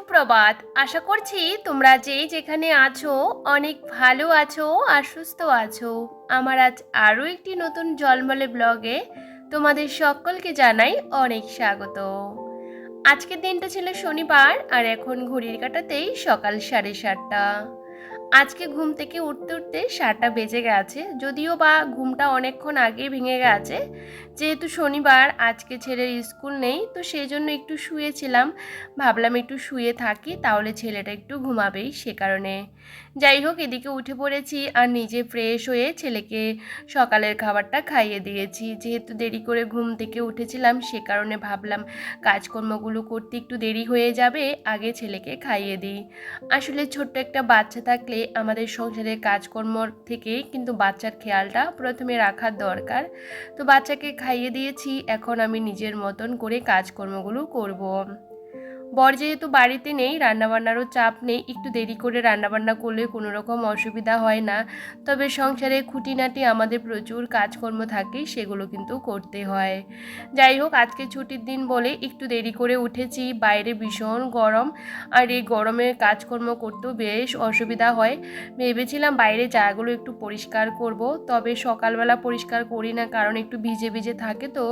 সুপ্রভাত। আশা করছি তোমরা যেই যেখানে আছো, অনেক ভালো আছো আর সুস্থ আছো। আমার আজ আরও একটি নতুন জলমলে ব্লগে তোমাদের সকলকে জানাই অনেক স্বাগত। আজকের দিনটা ছিল শনিবার আর এখন ঘড়ির কাটাতেই সকাল সাড়ে সাতটা। আজকে ঘুম থেকে উঠতে উঠতে সারটা বেজে গেছে, যদিও বা ঘুমটা অনেকক্ষণ আগে ভেঙে গেছে। যেহেতু শনিবার, আজকে ছেলের স্কুল নেই, তো সেই জন্য একটু শুয়েছিলাম। ভাবলাম একটু শুয়ে থাকি, তাহলে ছেলেটা একটু ঘুমাবেই সে কারণে। যাই হোক, এদিকে উঠে পড়েছি আর নিজে ফ্রেশ হয়ে ছেলেকে সকালের খাবারটা খাইয়ে দিয়েছি। যেহেতু দেরি করে ঘুম থেকে উঠেছিলাম, সে কারণে ভাবলাম কাজকর্মগুলো করতে একটু দেরি হয়ে যাবে, আগে ছেলেকে খাইয়ে দিই। আসলে ছোট্ট একটা বাচ্চা থাকলে আমাদের সংসারের কাজকর্ম থেকেই কিন্তু বাচ্চার খেয়ালটা প্রথমে রাখার দরকার তো বাচ্চাকে খাইয়ে দিয়েছি, এখন আমি নিজের মতন করে কাজকর্মগুলো করব। বর যেহেতু বাড়িতে নেই, রান্নাবান্নারও চাপ নেই, একটু দেরি করে রান্নাবান্না করলে কোনো রকম অসুবিধা হয় না। তবে সংসারে খুঁটিনাটি আমাদের প্রচুর কাজকর্ম থাকে, সেগুলো কিন্তু করতে হয়। যাই হোক, আজকে ছুটির দিন বলে একটু দেরি করে উঠেছি, বাইরে ভীষণ গরম, আর এই গরমে কাজকর্ম করতেও বেশ অসুবিধা হয়। ভেবেছিলাম বাইরে জায়গাগুলো একটু পরিষ্কার করব, তবে সকালবেলা পরিষ্কার করি না, কারণ একটু ভিজে ভিজে থাকে তো,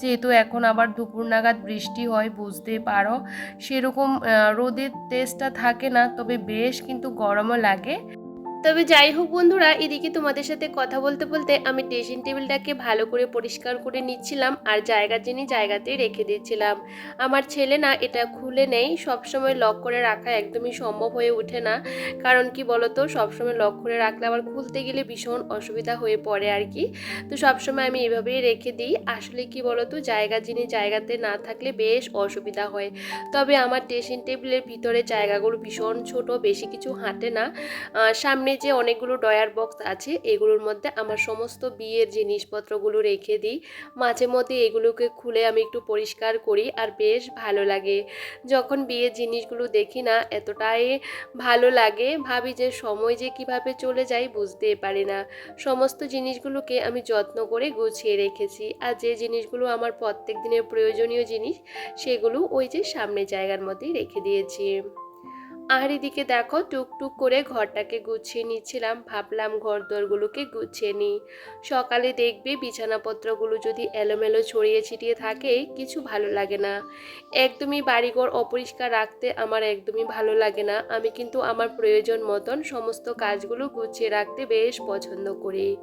যেহেতু এখন আবার দুপুর নাগাদ বৃষ্টি হয়, বুঝতে পারো। সেরকম রোদের তেজটা থাকে না তবে বেশ কিন্তু গরমও লাগে। তবে যাই হোক বন্ধুরা এদিকে তোমাদের সাথে কথা বলতে বলতে আমি ড্রেসিং টেবিলটাকে ভালো করে পরিষ্কার করে নিচ্ছিলাম আর জায়গা জিনিস জায়গাতে রেখে দিচ্ছিলাম আমার ছেলে না এটা খুলে নেই সবসময় লক করে রাখা একদমই সম্ভব হয়ে ওঠে না। কারণ কি বলতো সবসময় লক করে রাখলে আবার খুলতে গেলে ভীষণ অসুবিধা হয়ে পড়ে আর কি। তো সবসময় আমি এভাবেই রেখে দিই। আসলে কি বলতো জায়গা জিনিস জায়গাতে না থাকলে বেশ অসুবিধা হয়। তবে আমার ড্রেসিং টেবিলের ভিতরে জায়গাগুলো ভীষণ ছোট বেশি কিছু হাঁটে না। আহ, সামনে যে অনেকগুলো ডয়ার বক্স আছে, এগুলোর মধ্যে আমার সমস্ত বিয়ের জিনিসপত্রগুলো রেখে দিই। মাঝে মধ্যে এগুলোকে খুলে আমি একটু পরিষ্কার করি আর বেশ ভালো লাগে। যখন বিয়ের জিনিসগুলো দেখি না, এতটাই ভালো লাগে, ভাবি যে সময় যে কীভাবে চলে যায় বুঝতে পারি না। সমস্ত জিনিসগুলোকে আমি যত্ন করে গুছিয়ে রেখেছি আর যে জিনিসগুলো আমার প্রত্যেক দিনের প্রয়োজনীয় জিনিস, সেগুলো ওই যে সামনে জায়গার মধ্যেই রেখে দিয়েছি। আর এদিকে দেখো টুকটুক করে ঘরটাকে গুছিয়ে নিচ্ছিলাম। ভাবলাম ঘর দরগুলোকে গুছিয়ে নিই। সকালে দেখবে বিছানাপত্রগুলো যদি এলোমেলো ছড়িয়ে ছিটিয়ে থাকে, কিছু ভালো লাগে না। একদমই বাড়িঘর অপরিষ্কার রাখতে আমার একদমই ভালো লাগে না। আমি কিন্তু আমার প্রয়োজন মতন সমস্ত কাজগুলো গুছিয়ে রাখতে বেশ পছন্দ করি।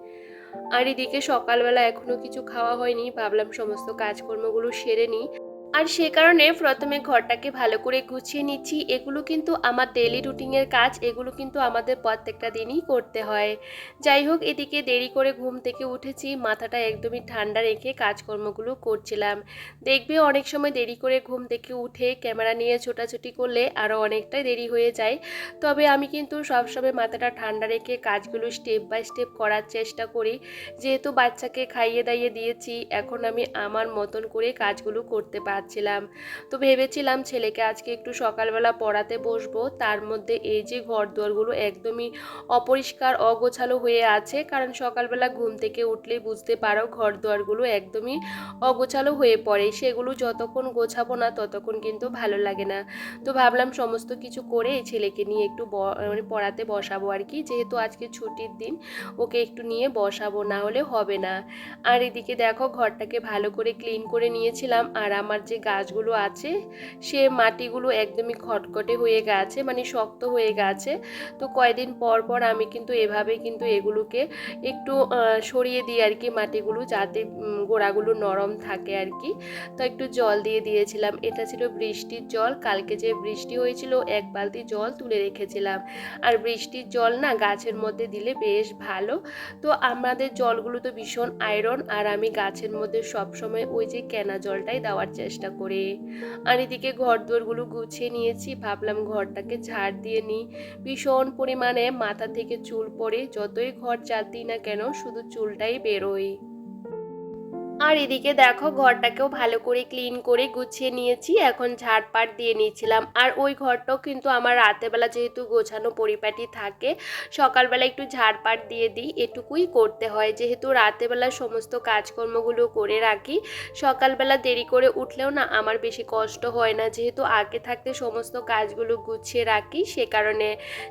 আর এদিকে সকালবেলা এখনও কিছু খাওয়া হয়নি। ভাবলাম সমস্ত কাজকর্মগুলো সেরে নিই। আর সে কারণে প্রথমে ঘরটাকে ভালো করে গুছিয়ে নিচ্ছি। এগুলো কিন্তু আমার ডেলি রুটিনের কাজ, এগুলো কিন্তু আমাদের প্রত্যেকটা দিনই করতে হয়। যাই হোক, এদিকে দেরি করে ঘুম থেকে উঠেছি, মাথাটা একদমই ঠান্ডা রেখে কাজকর্মগুলো করছিলাম। দেখবে অনেক সময় দেরি করে ঘুম থেকে উঠে ক্যামেরা নিয়ে ছোটাছুটি করলে আরও অনেকটাই দেরি হয়ে যায়। তবে আমি কিন্তু সবসময় মাথাটা ঠান্ডা রেখে কাজগুলো স্টেপ বাই স্টেপ করার চেষ্টা করি। যেহেতু বাচ্চাকে খাইয়ে দাইয়ে দিয়েছি, এখন আমি আমার মতন করে কাজগুলো করতে পারছিলাম তো ভেবেছিলাম ছেলেকে আজকে একটু সকালবেলা পড়াতে বসবো। তার মধ্যে এই যে ঘর দুয়ারগুলো একদমই অপরিষ্কার, অগোছালো হয়ে আছে। কারণ সকালবেলা ঘুম থেকে উঠলেই বুঝতে পারো ঘর দুয়ারগুলো একদমই অগোছালো হয়ে পড়ে। সেগুলো যতক্ষণ গোছাবো না ততক্ষণ কিন্তু ভালো লাগে না। তো ভাবলাম সমস্ত কিছু করে ছেলেকে নিয়ে একটু মানে পড়াতে বসাবো আর কি। যেহেতু আজকে ছুটির দিন, ওকে একটু নিয়ে বসাবো, না হলে হবে না। আর এদিকে দেখো ঘরটাকে ভালো করে ক্লিন করে নিয়েছিলাম। আর আমার যে গাছগুলো আছে, সে মাটিগুলো একদমই খটখটে হয়ে গেছে মানে শক্ত হয়ে গেছে। তো কয়দিন পর পর আমি কিন্তু এভাবে কিন্তু এগুলোকে একটু সরিয়ে দিই আর কি মাটিগুলো যাতে গোড়াগুলো নরম থাকে আর কি। তো একটু জল দিয়ে দিয়েছিলাম। এটা ছিল বৃষ্টির জল। কালকে যে বৃষ্টি হয়েছিল, এক বালতি জল তুলে রেখেছিলাম। আর বৃষ্টির জল না গাছের মধ্যে দিলে বেশ ভালো। তো আমাদের জলগুলো তো ভীষণ আয়রন আর আমি গাছের মধ্যে সবসময় ওই যে কেনা জলটাই দেওয়ার চেষ্টা করি। আর এদিকে ঘর দোরগুলো গুছিয়ে নিয়েছি, ভাবলাম ঘরটাকে ঝাড় দিয়ে নিই। ভীষণ পরিমাণে মাথা থেকে চুল পড়ে, যতই ঘর ঝাড় দিই না কেন, শুধু চুলটাই বেরোয়। আর এদিকে দেখো, ঘরটাকেও ভালো করে ক্লিন করে গুছিয়ে নিয়েছি। এখন ঝাড়পাট দিয়ে নিয়েছিলাম আর ওই ঘরটাও কিন্তু আমার রাতেবেলা যেহেতু গোছানো পরিপাটি থাকে, সকালবেলা একটু ঝাড়পাট দিয়ে দিই। এটুকুই করতে হয়। যেহেতু রাতেবেলা সমস্ত কাজকর্মগুলো করে রাখি, সকালবেলা দেরি করে উঠলেও না আমার বেশি কষ্ট হয় না। যেহেতু আগে থাকতে সমস্ত কাজগুলো গুছিয়ে রাখি, সে কারণে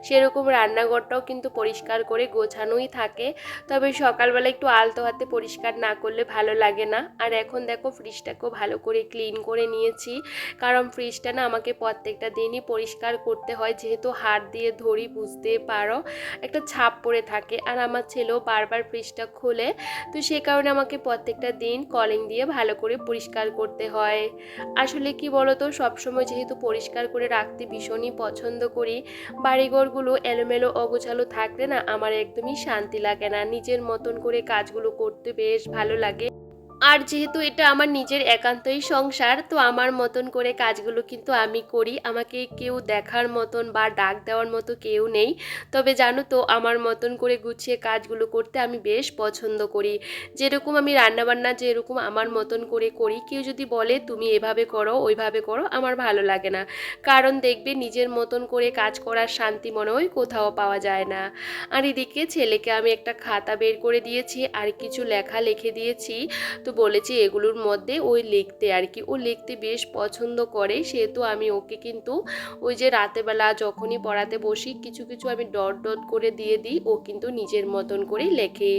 সেরকম রান্নাঘরটাও কিন্তু পরিষ্কার করে গোছানোই থাকে। তবে সকালবেলা একটু আলতো হাতে পরিষ্কার না করলে ভালো লাগে না। আর এখন দেখো ফ্রিজটাকেও ভালো করে ক্লিন করে নিয়েছি। কারণ ফ্রিজটা না আমাকে প্রত্যেকটা দিনই পরিষ্কার করতে হয়। যেহেতু হাত দিয়ে ধরি বুঝতে পারো। একটা ছাপ পড়ে থাকে। আর আমার ছেলেও বারবার ফ্রিজটা খোলে। তো সে কারণে আমাকে প্রত্যেকটা দিন কলিং দিয়ে ভালো করে পরিষ্কার করতে হয়। আসলে কি বলতো, সবসময় যেহেতু পরিষ্কার করে রাখতে ভীষণই পছন্দ করি। বাড়িঘরগুলো এলোমেলো অগোছালো থাকলে না আমার একদমই শান্তি লাগে না। নিজের মতন করে কাজগুলো করতে বেশ ভালো লাগে। আর যেহেতু এটা আমার নিজের একান্তই সংসার, তো আমার মতন করে কাজগুলো কিন্তু আমি করি। আমাকে কেউ দেখার মতন বা ডাক দেওয়ার মতো কেউ নেই। তবে জানো তো, আমার মতন করে গুছিয়ে কাজগুলো করতে আমি বেশ পছন্দ করি। যেরকম আমি রান্নাবান্না যেরকম আমার মতন করে করি, কেউ যদি বলে, তুমি এভাবে করো, ওইভাবে করো, আমার ভালো লাগে না। কারণ দেখবে নিজের মতন করে কাজ করার শান্তি মনে হয় কোথাও পাওয়া যায় না। আর এদিকে ছেলেকে আমি একটা খাতা বের করে দিয়েছি, আর কিছু লেখা লিখে দিয়েছি। তো বলেছি এগুলোর মধ্যে ওই লিখতে আর কি। ও লিখতে বেশ পছন্দ করে, সেহেতু আমি ওকে কিন্তু ওই যে রাতেবেলা যখনই পড়াতে বসি, কিছু কিছু আমি ডট ডট করে দিয়ে দিই, ও কিন্তু নিজের মতন করে লেখে।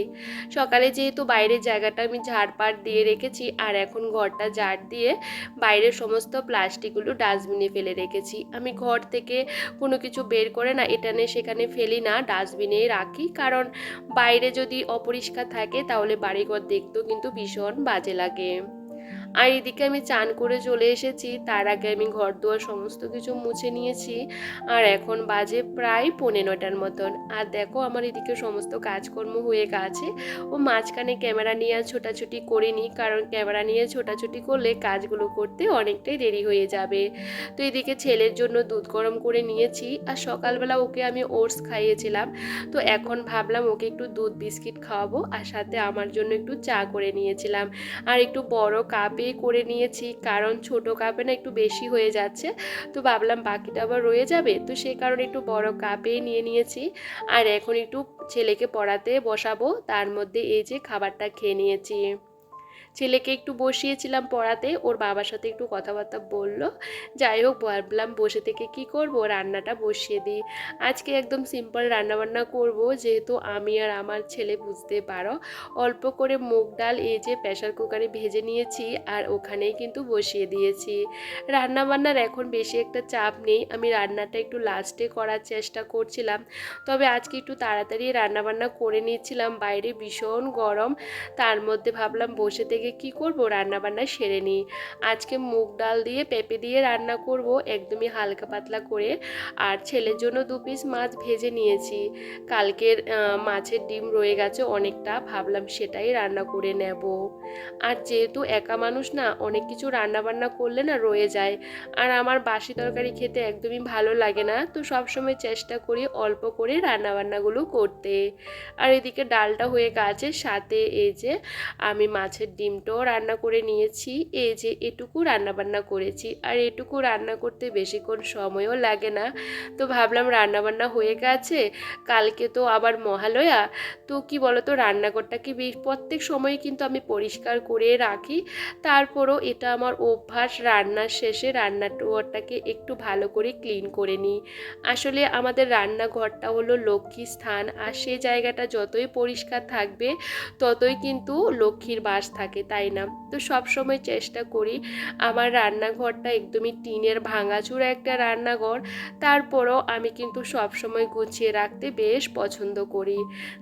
সকালে যেহেতু বাইরের জায়গাটা আমি ঝাড়পাট দিয়ে রেখেছি, আর এখন ঘরটা ঝাড় দিয়ে বাইরের সমস্ত প্লাস্টিকগুলো ডাস্টবিনে ফেলে রেখেছি। আমি ঘর থেকে কোনো কিছু বের করে না, এটা নিয়ে সেখানে ফেলি না ডাস্টবিনে রাখি। কারণ বাইরে যদি অপরিষ্কার থাকে, তাহলে বাড়িঘর দেখতেও কিন্তু ভীষণ বাজে লাগে। আর এদিকে আমি চান করে চলে এসেছি, তার আগে আমি ঘর দুয়ার সমস্ত কিছু মুছে নিয়েছি, আর এখন বাজে প্রায় পৌনে নটার মতন। আর দেখো আমার এদিকে সমস্ত কাজকর্ম হয়ে গেছে। ও মাঝখানে ক্যামেরা নিয়ে আর ছোটাছুটি করিনি, কারণ ক্যামেরা নিয়ে ছোটাছুটি করলে কাজগুলো করতে অনেকটাই দেরি হয়ে যাবে। তো এদিকে ছেলের জন্য দুধ গরম করে নিয়েছি, আর সকালবেলা ওকে আমি ওটস খাইয়েছিলাম। তো এখন ভাবলাম ওকে একটু দুধ বিস্কিট খাওয়াবো, আর সাথে আমার জন্য একটু চা করে নিয়েছিলাম। আর একটু বড় কাপে করে নিয়েছি, কারণ ছোট কাপে না একটু বেশি হয়ে যাচ্ছে। তো ভাবলাম বাকিটা আবার রয়ে যাবে, তো সেই কারণে একটু বড় কাপে নিয়ে নিয়েছি। আর এখন একটু ছেলেকে পড়াতে বসাবো, তার মধ্যে এই যে খাবারটা খেয়ে নিয়েছি। ছেলেকে একটু বসিয়েছিলাম পড়াতে, ওর বাবার সাথে একটু কথাবার্তা বলল। যাই হোক, ভাবলাম বসে থেকে কি করব? রান্নাটা বসিয়ে দিই। আজকে একদম সিম্পল রান্নাবান্না করব, যেহেতু আমি আর আমার ছেলে বুঝতে পারো। অল্প করে মুগ ডাল, এই যে প্রেশার কুকারে ভেজে নিয়েছি, আর ওখানেই কিন্তু বসিয়ে দিয়েছি। রান্নাবান্নার এখন বেশি একটা চাপ নেই। আমি রান্নাটা একটু লাস্টে করার চেষ্টা করছিলাম। তবে আজকে একটু তাড়াতাড়ি রান্নাবান্না করে নিয়েছিলাম বাইরে ভীষণ গরম। তার মধ্যে ভাবলাম বসে থেকে কি করব? রান্না বান্না সেরে নিই। আজকে মুগ ডাল দিয়ে পেঁপে দিয়ে রান্না করব, একদমই হালকা পাতলা করে। আর ছেলের জন্য দু পিস মাছ ভেজে নিয়েছি। কালকের মাছের ডিম রয়ে গেছে অনেকটা, ভাবলাম সেটাই রান্না করে নেব। আর যেহেতু একা মানুষ না, অনেক কিছু রান্না বান্না করলে না রয়ে যায়। আর আমার বাসি তরকারি খেতে একদমই ভালো লাগে না, তো সবসময় চেষ্টা করি অল্প করে রান্না বান্নাগুলো করতে। আর এদিকে ডালটা হয়ে গেছে, সাথে এই যে আমি মাছের ডিমটাও রান্না করে নিয়েছি। এই যে এটুকু রান্না বান্না করেছি। আর এটুকু রান্না করতে বেশিক্ষণ সময়ও লাগে না। তো ভাবলাম রান্না বান্না হয়ে গেছে। কালকে তো আবার মহালয়া। তো কি বলতো, রান্নাঘরটাকে প্রত্যেক সময় কিন্তু আমি পরিষ্কার করে রাখি। তারপরও এটা আমার অভ্যাস। রান্নার শেষে রান্নাঘরটাকে একটু ভালো করে ক্লিন করে নিই। আসলে আমাদের রান্নাঘরটা হলো লক্ষ্মী স্থান। আর সেই জায়গাটা যতই পরিষ্কার থাকবে, ততই কিন্তু লক্ষ্মীর বাস থাকে। তাই না? তো সব সময় চেষ্টা করি আমার রান্নাঘরটা একদমই টিনের ভাঙাচুরা একটা রান্নাঘর। তারপরও আমি কিন্তু সব সময় গুছিয়ে রাখতে বেশ পছন্দ করি।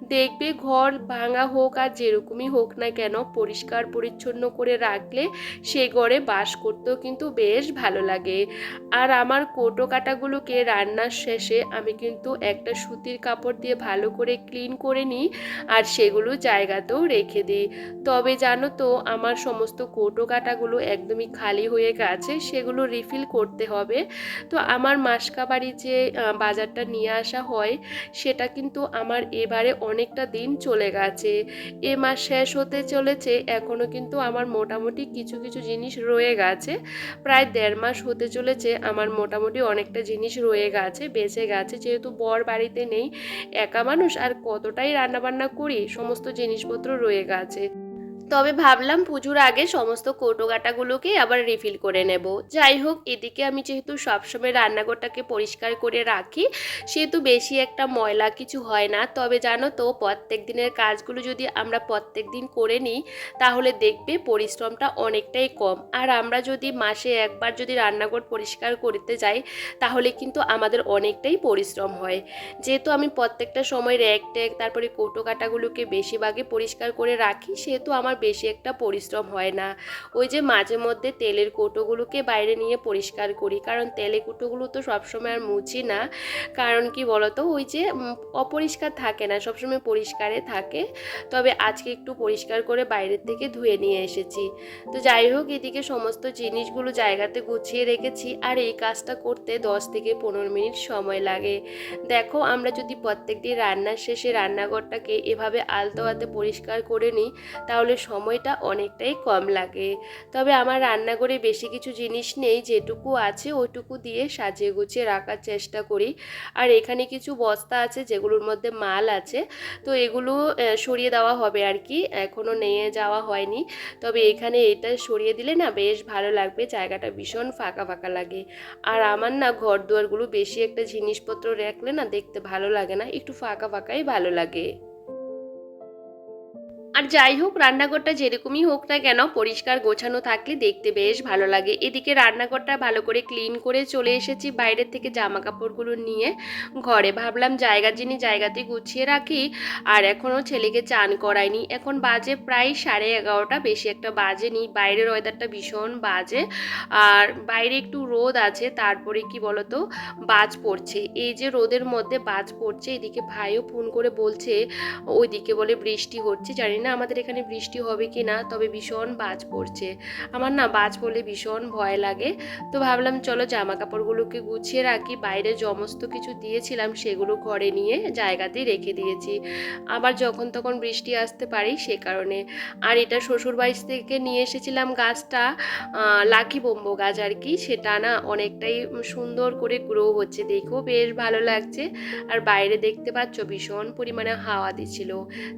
দেখবে ঘর ভাঙা হোক আর যেরকমই হোক না কেন, পরিষ্কার পরিচ্ছন্ন করে রাখলে সে ঘরে বাস করতেও কিন্তু বেশ ভালো লাগে। আর আমার কোটো কাটাগুলোকে রান্নার শেষে আমি কিন্তু একটা সুতির কাপড় দিয়ে ভালো করে ক্লিন করে নিই আর সেগুলো জায়গাতেও রেখে দিই। তবে জানো তো আমার সমস্ত কৌটো কাটাগুলো একদমই খালি হয়ে গেছে, সেগুলো রিফিল করতে হবে। তো আমার মাসকাবাড়ি যে বাজারটা নিয়ে আসা হয়, সেটা কিন্তু আমার এবারে অনেকটা দিন চলে গেছে। এ মাস শেষ হতে চলেছে এখনও কিন্তু আমার মোটামুটি কিছু কিছু জিনিস রয়ে গেছে। প্রায় দেড় মাস হতে চলেছে, আমার মোটামুটি অনেকটা জিনিস রয়ে গেছে, বেঁচে গেছে। যেহেতু বর বাড়িতে নেই, একা মানুষ, আর কতটাই রান্নাবান্না করি, সমস্ত জিনিসপত্র রয়ে গেছে। তবে ভাবলাম পুজোর আগে সমস্ত কৌটোকাটাগুলোকে আবার রিফিল করে নেব। যাই হোক, এদিকে আমি যেহেতু সবসময় রান্নাঘরটাকে পরিষ্কার করে রাখি, সেহেতু বেশি একটা ময়লা কিছু হয় না। তবে জানো তো, প্রত্যেক দিনের কাজগুলো যদি আমরা প্রত্যেক দিন করে নিই, তাহলে দেখবে পরিশ্রমটা অনেকটাই কম। আর আমরা যদি মাসে একবার যদি রান্নাঘর পরিষ্কার করতে যাই, তাহলে কিন্তু আমাদের অনেকটাই পরিশ্রম হয়। যেহেতু আমি প্রত্যেকটা সময় র্যাক ট্যাগ তারপরে কৌটো কাটাগুলোকে পরিষ্কার করে রাখি, সেহেতু আমার বেশি একটা পরিশ্রম হয় না। ওই যে মাঝে মধ্যে তেলের কৌটোগুলোকে বাইরে নিয়ে পরিষ্কার করি, কারণ তেলের কৌটোগুলো তো সবসময় আর মুছি না। কারণ কি বলতো? ওই যে অপরিষ্কার থাকে না, সবসময় পরিষ্কারে থাকে। তবে আজকে একটু পরিষ্কার করে বাইরের থেকে ধুয়ে নিয়ে এসেছি। তো যাই হোক, এদিকে সমস্ত জিনিসগুলো জায়গাতে গুছিয়ে রেখেছি। আর এই কাজটা করতে দশ থেকে পনেরো মিনিট সময় লাগে। দেখো, আমরা যদি প্রত্যেকটি রান্নার শেষে রান্নাঘরটাকে এভাবে আলতো হাতে পরিষ্কার করে নিই, তাহলে সময়টা অনেকটাই কম লাগে। তবে আমার রান্নাঘরে বেশি কিছু জিনিস নেই, যেটুকু আছে ওইটুকু দিয়ে সাজিয়ে গুছিয়ে রাখার চেষ্টা করি। আর এখানে কিছু বস্তা আছে, যেগুলোর মধ্যে মাল আছে, তো এগুলো সরিয়ে দেওয়া হবে আর কি। এখনও নিয়ে যাওয়া হয়নি। তবে এখানে এটা সরিয়ে দিলে না বেশ ভালো লাগবে, জায়গাটা ভীষণ ফাঁকা ফাঁকা লাগে। আর আমার না ঘর দুয়ারগুলো বেশি একটা জিনিসপত্র রাখলে না দেখতে ভালো লাগে না, একটু ফাঁকা ফাঁকাই ভালো লাগে। আর যাই হোক, রান্নাঘরটা যেরকমই হোক না কেন, পরিষ্কার গোছানো থাকলে দেখতে বেশ ভালো লাগে। এদিকে রান্নাঘরটা ভালো করে ক্লিন করে চলে এসেছি বাইরের থেকে জামা কাপড়গুলো নিয়ে। ঘরে ভাবলাম জায়গা যিনি জায়গাতে গুছিয়ে রাখি, আর এখনও ছেলেকে চান করাইনি। এখন বাজে প্রায় সাড়ে এগারোটা, বেশি একটা বাজেনি। বাইরের ওয়েদারটা ভীষণ বাজে। আর বাইরে একটু রোদ আছে, তারপরে কি বলতো, বাজ পড়ছে। এই যে রোদের মধ্যে বাজ পড়ছে, এদিকে ভাইও ফোন করে বলছে, ওইদিকে বলে বৃষ্টি হচ্ছে, জানি না আমাদের এখানে বৃষ্টি হবে কি না, তবে ভীষণ বাজ পড়ছে। আমার না বাজ পড়লে ভীষণ ভয় লাগে। তো ভাবলাম চলো জামা কাপড়গুলোকে গুছিয়ে রাখি, বাইরে সমস্ত কিছু দিয়েছিলাম সেগুলো ঘরে নিয়ে জায়গাতেই রেখে দিয়েছি। আবার যখন তখন বৃষ্টি আসতে পারি সে কারণে। আর এটা শ্বশুর বাড়ি থেকে নিয়ে এসেছিলাম গাছটা লাকি বোম্বো গাছ আর কি, সেটা না অনেকটাই সুন্দর করে গ্রো হচ্ছে। দেখেও বেশ ভালো লাগছে। আর বাইরে দেখতে পাচ্ছ ভীষণ পরিমাণে হাওয়া দিচ্ছিল।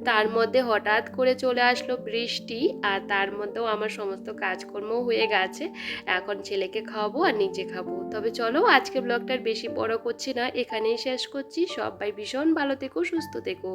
তার মধ্যে হঠাৎ করে চলে আসলো বৃষ্টি আর তার মধ্যেও আমার সমস্ত কাজকর্ম হয়ে গেছে। এখন ছেলেকে খাওয়াবো আর নিজে খাব। তবে চলো আজকে ব্লগটার বেশি বড় করছি না, এখানেই শেষ করছি। সবাই ভীষণ ভালো থেকো, সুস্থ থেকো।